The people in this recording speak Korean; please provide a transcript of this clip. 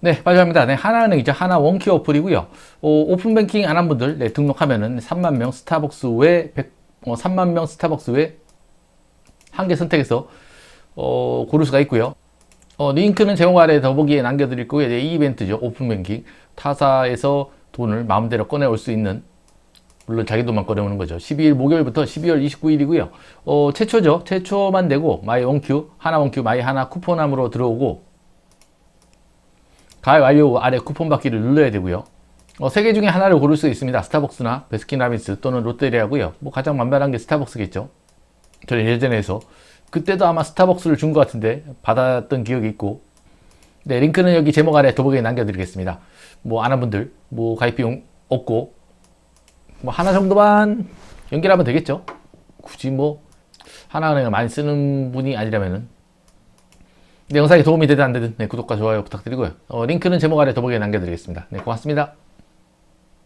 네, 마지막입니다. 네, 하나은행이죠. 하나 원키 어플이고요. 어, 오픈뱅킹 안 한 분들 네, 등록하면은 3만 명 스타벅스 외 100, 어, 3만 명 스타벅스 외 한 개 선택해서 어, 고를 수가 있고요. 어, 링크는 제목 아래 더보기에 남겨드릴 거고요. 네, 이 이벤트죠. 오픈뱅킹 타사에서 돈을 마음대로 꺼내올 수 있는 물론 자기 돈만 꺼내오는 거죠. 12일 목요일부터 12월 29일이고요. 어, 최초죠. 최초만 되고 마이 원큐, 하나 원큐, 마이 하나 쿠폰함으로 들어오고 가입 완료 아래 쿠폰 받기를 눌러야 되고요. 어, 세개 중에 하나를 고를 수 있습니다. 스타벅스나 베스킨라빈스 또는 롯데리아고요. 뭐 가장 만만한 게 스타벅스겠죠. 저는 예전에 해서 그때도 아마 스타벅스를 준 것 같은데 받았던 기억이 있고 네 링크는 여기 제목 아래 더보기에 남겨드리겠습니다. 뭐안한 분들 뭐 가입 비용 없고 뭐 하나 정도만 연결하면 되겠죠. 굳이 뭐 하나은행을 많이 쓰는 분이 아니라면은 네, 영상이 도움이 되든 안 되든 네, 구독과 좋아요 부탁드리고요. 어, 링크는 제목 아래 더보기에 남겨드리겠습니다. 네, 고맙습니다.